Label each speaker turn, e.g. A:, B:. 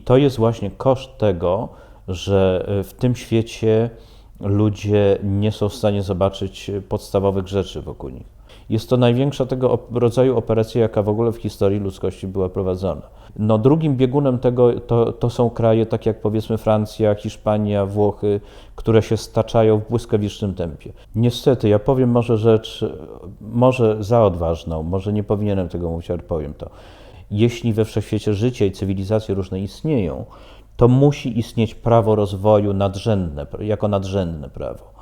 A: to jest właśnie koszt tego, że e, w tym świecie ludzie nie są w stanie zobaczyć podstawowych rzeczy wokół nich. Jest to największa tego rodzaju operacja, jaka w ogóle w historii ludzkości była prowadzona. No, drugim biegunem tego to, to są kraje, tak jak powiedzmy Francja, Hiszpania, Włochy, które się staczają w błyskawicznym tempie. Niestety, ja powiem może rzecz, e, może za odważną, może nie powinienem tego mówić, ale powiem to. Jeśli we wszechświecie życie i cywilizacje różne istnieją, to musi istnieć prawo rozwoju nadrzędne, jako nadrzędne prawo.